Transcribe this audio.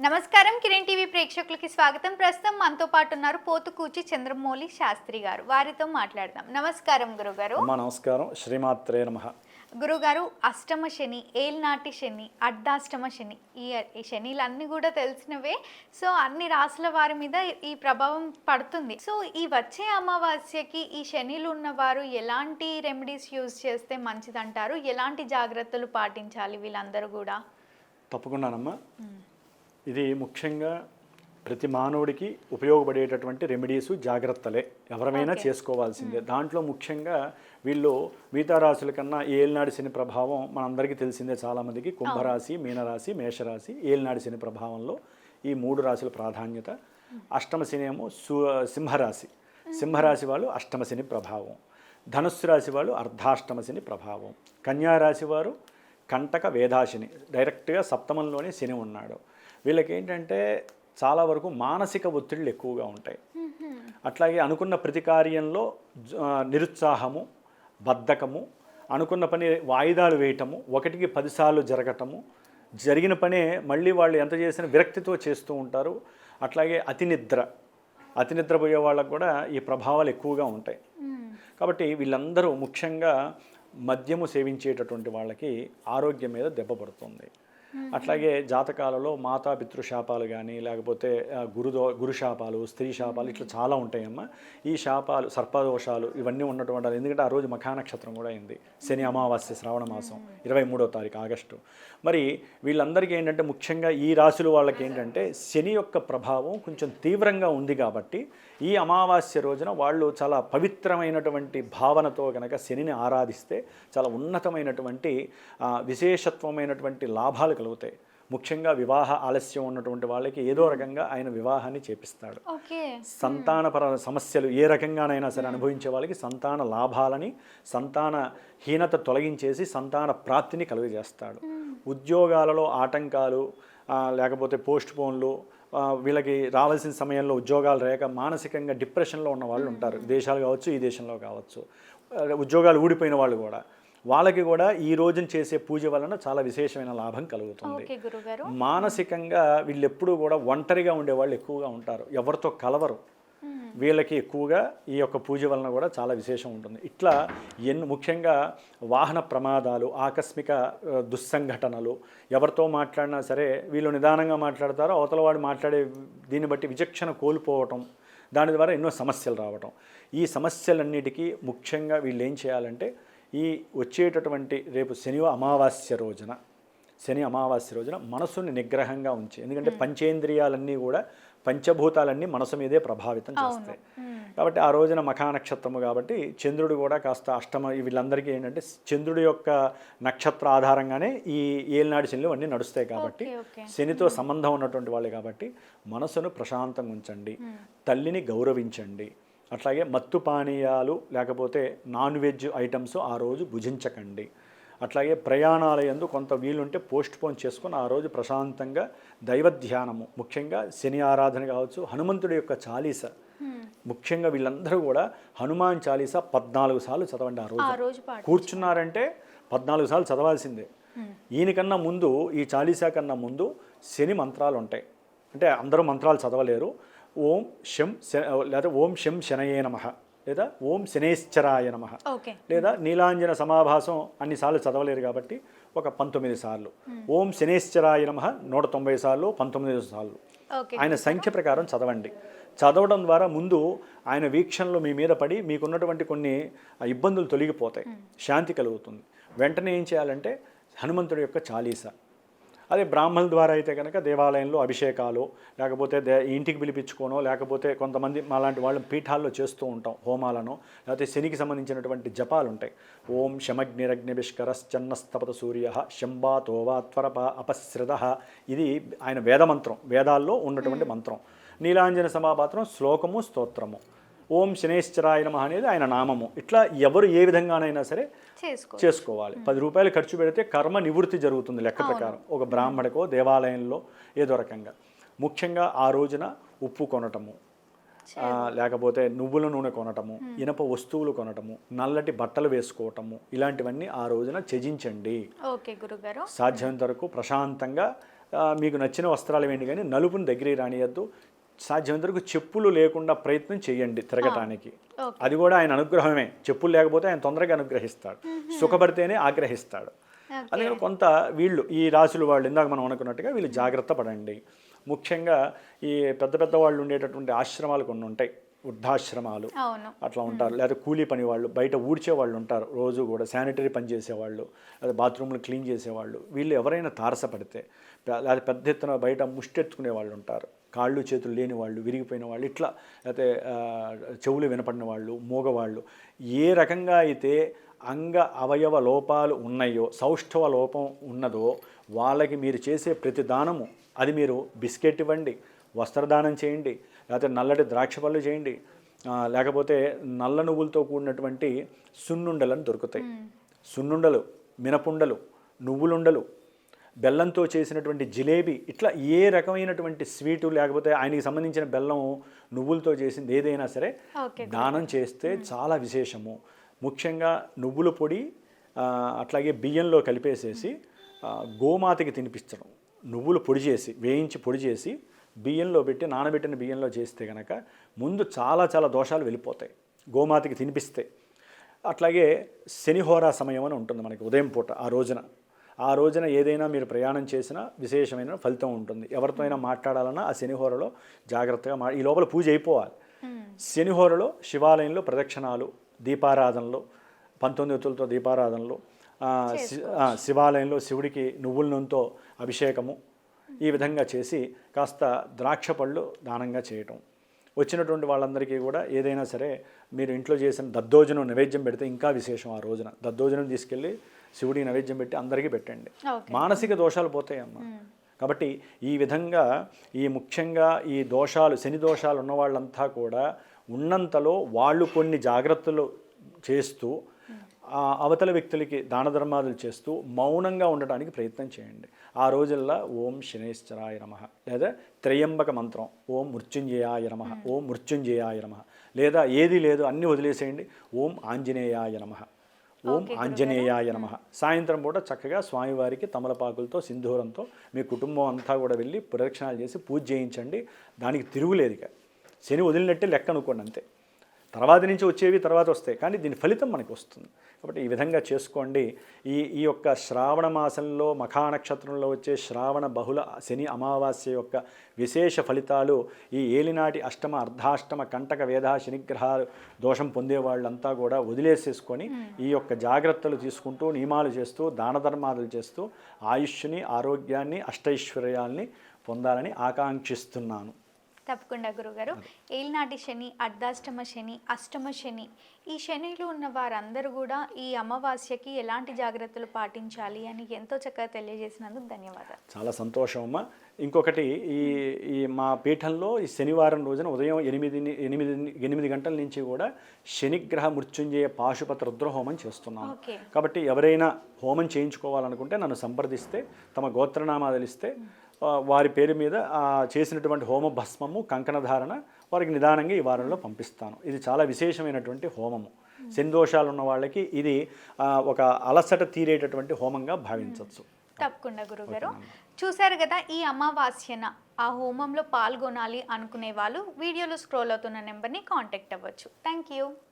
నమస్కారం కిరణ్ టీవీ ప్రేక్షకులకి స్వాగతం. ప్రస్తుతం మనతో పాటు ఉన్నారు పోతుకూచి చంద్రమౌళి శాస్త్రి గారు. వారితో మాట్లాడదాం. నమస్కారం గురుగారు. నమస్కారం. శ్రీమాత్రే నమ. గురుగారు అష్టమ శని ఏల్నాటి శని అర్ధాష్టమ శని ఈ ఈ శనిలన్నీ కూడా తెలిసినవే. సో అన్ని రాసుల వారి మీద ఈ ప్రభావం పడుతుంది. సో ఈ వచ్చే అమావాస్యకి ఈ శనిలు ఉన్నవారు ఎలాంటి రెమెడీస్ యూజ్ చేస్తే మంచిదంటారు? ఎలాంటి జాగ్రత్తలు పాటించాలి వీళ్ళందరూ కూడా? తప్పకుండానమ్మా ఇది ముఖ్యంగా ప్రతి మానవుడికి ఉపయోగపడేటటువంటి రెమెడీస్ జాగ్రత్తలే. ఎవరమైనా చేసుకోవాల్సిందే. దాంట్లో ముఖ్యంగా వీళ్ళు మిగతా రాశుల కన్నా ఏలినాడి శని ప్రభావం మనందరికీ తెలిసిందే చాలామందికి. కుంభరాశి మీనరాశి మేషరాశి ఏలినాడి శని ప్రభావంలో ఈ మూడు రాశుల ప్రాధాన్యత. అష్టమ శని ఏమో సు సింహరాశి. సింహరాశి వాళ్ళు అష్టమ శని ప్రభావం. ధనుస్సు రాశి వాళ్ళు అర్ధాష్టమ శని ప్రభావం. కన్యా రాశి వారు కంటక వేదాశని. డైరెక్ట్గా సప్తమంలోనే శని ఉన్నాడు. వీళ్ళకి ఏంటంటే చాలా వరకు మానసిక ఒత్తిళ్ళు ఎక్కువగా ఉంటాయి. అట్లాగే అనుకున్న ప్రతి కార్యంలో జ- నిరుత్సాహము బద్ధకము అనుకున్న పని వాయిదాలు వేయటము ఒకటికి పదిసార్లు జరగటము జరిగిన పనే మళ్ళీ వాళ్ళు ఎంత చేసినా విరక్తితో చేస్తూ ఉంటారు. అట్లాగే అతి నిద్ర అతి నిద్రపోయే వాళ్ళకు కూడా ఈ ప్రభావాలు ఎక్కువగా ఉంటాయి. కాబట్టి వీళ్ళందరూ ముఖ్యంగా మద్యము సేవించేటటువంటి వాళ్ళకి ఆరోగ్యం మీద దెబ్బ పడుతుంది. అట్లాగే జాతకాలలో మాతా పితృశాపాలు కానీ లేకపోతే గురుదో గురు శాపాలు స్త్రీ శాపాలు ఇట్లా చాలా ఉంటాయమ్మా. ఈ శాపాలు సర్పదోషాలు ఇవన్నీ ఉన్నటువంటి. ఎందుకంటే ఆ రోజు మఖా నక్షత్రం కూడా అయింది. శని అమావాస్య శ్రావణ మాసం ఇరవై మూడో తారీఖు ఆగస్టు. మరి వీళ్ళందరికీ ఏంటంటే ముఖ్యంగా ఈ రాశుల వాళ్ళకి ఏంటంటే శని యొక్క ప్రభావం కొంచెం తీవ్రంగా ఉంది కాబట్టి ఈ అమావాస్య రోజున వాళ్ళు చాలా పవిత్రమైనటువంటి భావనతో కనుక శనిని ఆరాధిస్తే చాలా ఉన్నతమైనటువంటి విశేషత్వమైనటువంటి లాభాలు కలుగుతాయి ముఖ్యంగా వివాహ ఆలస్యం ఉన్నటువంటి వాళ్ళకి ఏదో రకంగా ఆయన వివాహాన్ని చేపిస్తాడు. సంతానపర సమస్యలు ఏ రకంగానైనా సరే అనుభవించే వాళ్ళకి సంతాన లాభాలని సంతాన హీనత తొలగించేసి సంతాన ప్రాప్తిని కలుగజేస్తాడు. ఉద్యోగాలలో ఆటంకాలు లేకపోతే పోస్ట్ పోన్లు వీళ్ళకి రావాల్సిన సమయంలో ఉద్యోగాలు లేక మానసికంగా డిప్రెషన్లో ఉన్న వాళ్ళు ఉంటారు. దేశాలు కావచ్చు ఈ దేశంలో కావచ్చు. ఉద్యోగాలు ఊడిపోయిన వాళ్ళు కూడా. వాళ్ళకి కూడా ఈ రోజున చేసే పూజ వలన చాలా విశేషమైన లాభం కలుగుతుంది. మానసికంగా వీళ్ళు ఎప్పుడూ కూడా ఒంటరిగా ఉండేవాళ్ళు ఎక్కువగా ఉంటారు. ఎవరితో కలవరు. వీళ్ళకి ఎక్కువగా ఈ యొక్క పూజ వలన కూడా చాలా విశేషం ఉంటుంది. ఇట్లా ఎన్ని ముఖ్యంగా వాహన ప్రమాదాలు ఆకస్మిక దుస్సంఘటనలు ఎవరితో మాట్లాడినా సరే వీళ్ళు నిదానంగా మాట్లాడతారో. అవతల వాడు మాట్లాడే దీన్ని బట్టి విచక్షణ కోల్పోవటం దాని ద్వారా ఎన్నో సమస్యలు రావటం. ఈ సమస్యలన్నిటికీ ముఖ్యంగా వీళ్ళు ఏం చేయాలంటే ఈ వచ్చేటటువంటి రేపు శని అమావాస్య రోజున శని అమావాస్య రోజున మనసుని నిగ్రహంగా ఉంచి ఎందుకంటే పంచేంద్రియాలన్నీ కూడా పంచభూతాలన్నీ మనసు మీదే ప్రభావితం చేస్తాయి. కాబట్టి ఆ రోజున మఖా నక్షత్రము కాబట్టి చంద్రుడు కూడా కాస్త అష్టమ వీళ్ళందరికీ ఏంటంటే చంద్రుడి యొక్క నక్షత్ర ఆధారంగానే ఈ ఏలినాడు శనిలు అన్నీ నడుస్తాయి కాబట్టి. శనితో సంబంధం ఉన్నటువంటి వాళ్ళే కాబట్టి మనసును ప్రశాంతంగా ఉంచండి. తల్లిని గౌరవించండి. అట్లాగే మత్తు పానీయాలు లేకపోతే నాన్ వెజ్ ఐటమ్స్ ఆ రోజు భుజించకండి. అట్లాగే ప్రయాణాల యందు కొంత వీలుంటే పోస్ట్ పోన్ చేసుకొని ఆ రోజు ప్రశాంతంగా దైవ ధ్యానము ముఖ్యంగా శని ఆరాధన కావచ్చు హనుమంతుడి యొక్క చాలీస. ముఖ్యంగా వీళ్ళందరూ కూడా హనుమాన్ చాలీస పద్నాలుగు సార్లు చదవండి ఆ రోజు. కూర్చున్నారంటే పద్నాలుగు సార్లు చదవాల్సిందే. ఈయనకన్నా ముందు ఈ చాలీసా కన్నా ముందు శని మంత్రాలు ఉంటాయి అంటే అందరూ మంత్రాలు చదవలేరు. ఓం శం శ- లేదా ఓం శం శనయే నమ. లేదా ఓం శనేశ్చరాయ నమ. ఓకే. లేదా నీలాంజన సమాభాసం అన్నిసార్లు చదవలేరు కాబట్టి ఒక పంతొమ్మిది సార్లు. ఓం శనేశ్చరాయ నమ నూట తొంభై సార్లు పంతొమ్మిది సార్లు. ఆయన సంఖ్య ప్రకారం చదవండి. చదవడం ద్వారా ముందు ఆయన వీక్షణలు మీ మీద పడి మీకున్నటువంటి కొన్ని ఇబ్బందులు తొలగిపోతాయి. శాంతి కలుగుతుంది. వెంటనే ఏం చేయాలంటే హనుమంతుడి యొక్క చాలీస. అదే బ్రాహ్మణుల ద్వారా అయితే కనుక దేవాలయంలో అభిషేకాలు లేకపోతే దే ఇంటికి పిలిపించుకోనో లేకపోతే కొంతమంది మాలాంటి వాళ్ళు పీఠాల్లో చేస్తూ ఉంటాం హోమాలను లేకపోతే శనికి సంబంధించినటువంటి జపాలు ఉంటాయి ఓం శమగ్నిరగ్నిభిష్కరశ్చన్నస్తపత సూర్య శంబా తోవా త్వరప అపశ్రిత ఇది ఆయన వేదమంత్రం వేదాల్లో ఉన్నటువంటి మంత్రం. నీలాంజన సమాపాత్రం శ్లోకము స్తోత్రము. ఓం శనేశ్వరాయ నమః అనేది ఆయన నామము. ఇట్లా ఎవరు ఏ విధంగానైనా సరే చేసుకో చేసుకోవాలి. పది రూపాయలు ఖర్చు పెడితే కర్మ నివృత్తి జరుగుతుంది లెక్క ప్రకారం. ఒక బ్రాహ్మడికో దేవాలయంలో ఏదో రకంగా. ముఖ్యంగా ఆ రోజున ఉప్పు కొనటము. లేకపోతే నువ్వుల నూనె కొనటము ఇనప వస్తువులు కొనటము నల్లటి బట్టలు వేసుకోవటము ఇలాంటివన్నీ ఆ రోజున త్యజించండి. ఓకే గురుగారు. సాధ్యమైనంత వరకు ప్రశాంతంగా మీకు నచ్చిన వస్త్రాలు వేయండి కానీ నలుపుని దగ్గరికి రానియద్దు. సాధ్యమైనంత వరకు చెప్పులు లేకుండా ప్రయత్నం చేయండి తిరగటానికి. అది కూడా ఆయన అనుగ్రహమే. చెప్పులు లేకపోతే ఆయన తొందరగా అనుగ్రహిస్తాడు. సుఖపడితేనే ఆగ్రహిస్తాడు. అందుకని కొంత వీళ్ళు ఈ రాశులు వాళ్ళు ఇందాక మనం అనుకున్నట్టుగా వీళ్ళు జాగ్రత్త పడండి. ముఖ్యంగా ఈ పెద్ద పెద్ద వాళ్ళు ఉండేటటువంటి ఆశ్రమాలు కొన్ని ఉంటాయి. వృద్ధాశ్రమాలు అట్లా ఉంటారు. లేదా కూలీ పని వాళ్ళు బయట ఊడ్చే వాళ్ళు ఉంటారు రోజు కూడా. శానిటరీ పని చేసేవాళ్ళు లేదా బాత్రూమ్లు క్లీన్ చేసేవాళ్ళు. వీళ్ళు ఎవరైనా తారసపడితే లేదా పెద్ద ఎత్తున బయట ముష్టెత్తుకునే వాళ్ళు ఉంటారు. కాళ్ళు చేతులు లేని వాళ్ళు విరిగిపోయిన వాళ్ళు ఇట్లా లేకపోతే చెవులు వినపడిన వాళ్ళు మూగవాళ్ళు ఏ రకంగా అయితే అంగ అవయవ లోపాలు ఉన్నాయో సౌష్ఠవ లోపం ఉన్నదో వాళ్ళకి మీరు చేసే ప్రతి దానము అది మీరు బిస్కెట్ ఇవ్వండి వస్త్రదానం చేయండి లేకపోతే నల్లటి ద్రాక్ష పళ్ళు చేయండి లేకపోతే నల్ల నువ్వులతో కూడినటువంటి సున్నుండలను దొరుకుతాయి. సున్నుండలు మినపుండలు నువ్వులుండలు బెల్లంతో చేసినటువంటి జిలేబీ ఇట్లా ఏ రకమైనటువంటి స్వీటు లేకపోతే ఆయనకి సంబంధించిన బెల్లం నువ్వులతో చేసింది ఏదైనా సరే దానం చేస్తే చాలా విశేషము. ముఖ్యంగా నువ్వుల పొడి అట్లాగే బియ్యంలో కలిపేసేసి గోమాతకి తినిపించడం నువ్వులు పొడి చేసి వేయించి పొడి చేసి బియ్యంలో పెట్టి నానబెట్టిన బియ్యంలో చేస్తే కనుక ముందు చాలా చాలా దోషాలు వెళ్ళిపోతాయి. గోమాతకి తినిపిస్తే. అట్లాగే శనిహోరా సమయం అని ఉంటుంది మనకి ఉదయం పూట ఆ రోజున. ఆ రోజున ఏదైనా మీరు ప్రయాణం చేసినా విశేషమైన ఫలితం ఉంటుంది. ఎవరితో అయినా మాట్లాడాలన్నా ఆ శనిహోరలో జాగ్రత్తగా మా ఈ లోపల పూజ అయిపోవాలి. శనిహోరలో శివాలయంలో ప్రదక్షిణాలు దీపారాధనలు పంతొమ్మిది ఒత్తులతో దీపారాధనలు శివాలయంలో శివుడికి నువ్వుల నూనెతో అభిషేకము ఈ విధంగా చేసి కాస్త ద్రాక్ష పళ్ళు దానంగా చేయటం. వచ్చినటువంటి వాళ్ళందరికీ కూడా ఏదైనా సరే మీరు ఇంట్లో చేసిన దద్దోజనం నైవేద్యం పెడితే ఇంకా విశేషం ఆ రోజున. దద్దోజనం తీసుకెళ్ళి శివుడికి నైవేద్యం పెట్టి అందరికీ పెట్టండి. మానసిక దోషాలు పోతాయమ్మ. కాబట్టి ఈ విధంగా ఈ ముఖ్యంగా ఈ దోషాలు శని దోషాలు ఉన్న వాళ్ళంతా కూడా ఉన్నంతలో వాళ్ళు కొన్ని జాగ్రత్తలు చేస్తూ ఆ అవతల వ్యక్తులకి దాన ధర్మాదులు చేస్తూ మౌనంగా ఉండడానికి ప్రయత్నం చేయండి. ఆ రోజుల్లో ఓం శనేశ్వరాయ నమ లేదా త్రయంబక మంత్రం ఓం మృత్యుంజయాయ నమ ఓం మృత్యుంజయాయ నమ లేదా ఏది లేదు అన్నీ వదిలేసేయండి. ఓం ఆంజనేయాయ నమ. ఓం ఆంజనేయాయ నమ. సాయంత్రం పూట చక్కగా స్వామివారికి తమలపాకులతో సింధూరంతో మీ కుటుంబం అంతా కూడా వెళ్ళి ప్రదక్షిణాలు చేసి పూజ చేయించండి. దానికి తిరుగులేదు ఇక. శని వదిలినట్టే లెక్క అనుకోండి అంతే. తర్వాత నుంచి వచ్చేవి తర్వాత వస్తాయి. కానీ దీని ఫలితం మనకి వస్తుంది. కాబట్టి ఈ విధంగా చేసుకోండి. ఈ ఈ యొక్క శ్రావణ మాసంలో మఖా నక్షత్రంలో వచ్చే శ్రావణ బహుళ శని అమావాస్య యొక్క విశేష ఫలితాలు ఈ ఏలినాటి అష్టమ అర్ధాష్టమ కంటక వేధ శనిగ్రహాలు దోషం పొందే వాళ్ళంతా కూడా వదిలేసేసుకొని ఈ యొక్క జాగ్రత్తలు తీసుకుంటూ నియమాలు చేస్తూ దాన ధర్మాలు చేస్తూ ఆయుష్ని ఆరోగ్యాన్ని అష్టైశ్వర్యాల్ని పొందాలని ఆకాంక్షిస్తున్నాను. తప్పకుండా గురుగారు. ఏలినాటి శని అర్ధాష్టమ శని అష్టమ శని ఈ శనిలో ఉన్న వారందరూ కూడా ఈ అమావాస్యకి ఎలాంటి జాగ్రత్తలు పాటించాలి అని ఎంతో చక్కగా తెలియజేసినందుకు ధన్యవాదాలు. చాలా సంతోషం అమ్మ ఇంకొకటి ఈ ఈ మా పీఠంలో ఈ శనివారం రోజున ఉదయం ఎనిమిది ఎనిమిది ఎనిమిది గంటల నుంచి కూడా శనిగ్రహ మృత్యుంజయ పాశుపత రుద్రహోమం చేస్తున్నాను ఓకే. కాబట్టి ఎవరైనా హోమం చేయించుకోవాలనుకుంటే నన్ను సంప్రదిస్తే తమ గోత్రనామాలు ఇస్తే వారి పేరు మీద చేసినటువంటి హోమ భస్మము కంకణ ధారణ వారికి నిదానంగా ఈ వారంలో పంపిస్తాను. ఇది చాలా విశేషమైనటువంటి హోమము. శని దోషాలు ఉన్న వాళ్ళకి ఇది ఒక అలసట తీరేటటువంటి హోమంగా భావించవచ్చు. తప్పకుండా గురుగారు. చూశారు కదా ఈ అమావాస్యన ఆ హోమంలో పాల్గొనాలి అనుకునే వాళ్ళు వీడియోలో స్క్రోల్ అవుతున్న నెంబర్ని కాంటాక్ట్ అవ్వచ్చు. Thank you.